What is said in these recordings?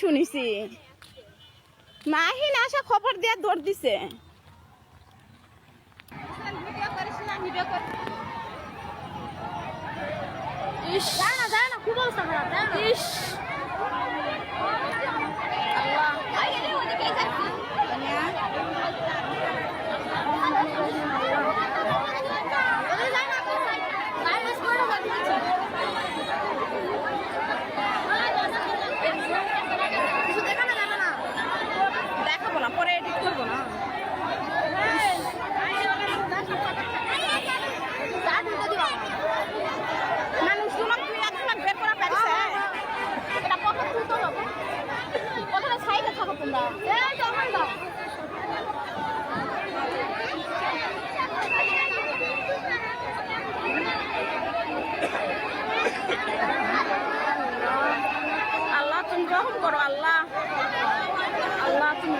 শুনিছি। মাহিন আসা খবর দিয়ে দৌড় দিছে। ইস। না না খুব অবস্থা খারাপ ইস।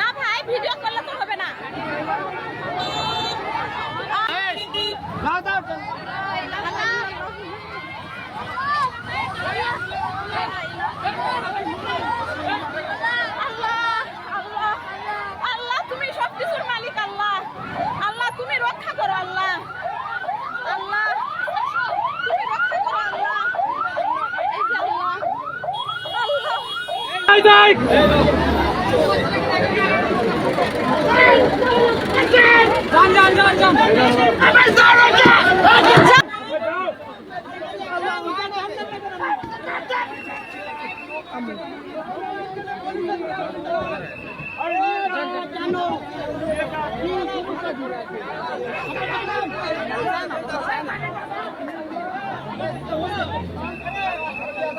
না ভাই ভিডিও করলে তো হবে না। আল্লাহ আল্লাহ আল্লাহ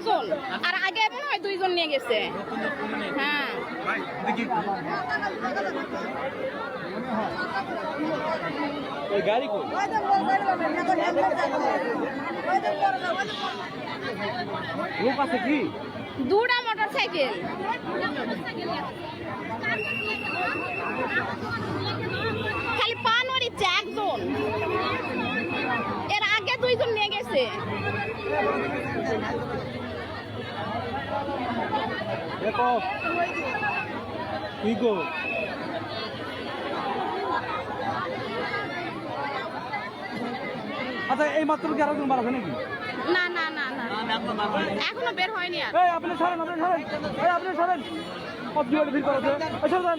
একজন আর আগে মনে হয় দুইজন নিয়ে গেছে। হ্যাঁ। গাড়ি লোক আছে কি? দুটা মোটর সাইকেল খালি পা নড়িচ্ছে একজন এর আগে দুইজন নিয়ে গেছে দেখো কি গো আচ্ছা এই মাত্র কি আরও আছে নাকি? না না না না। এখনও বের হয়নি আর। এই আপনি সরেন আপনি সরেন। এই আপনি সরেন। কত ভিড় করেছে এই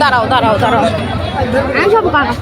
দাঁড়াও দাঁড়াও দাঁড়াও। আমি সব কাকা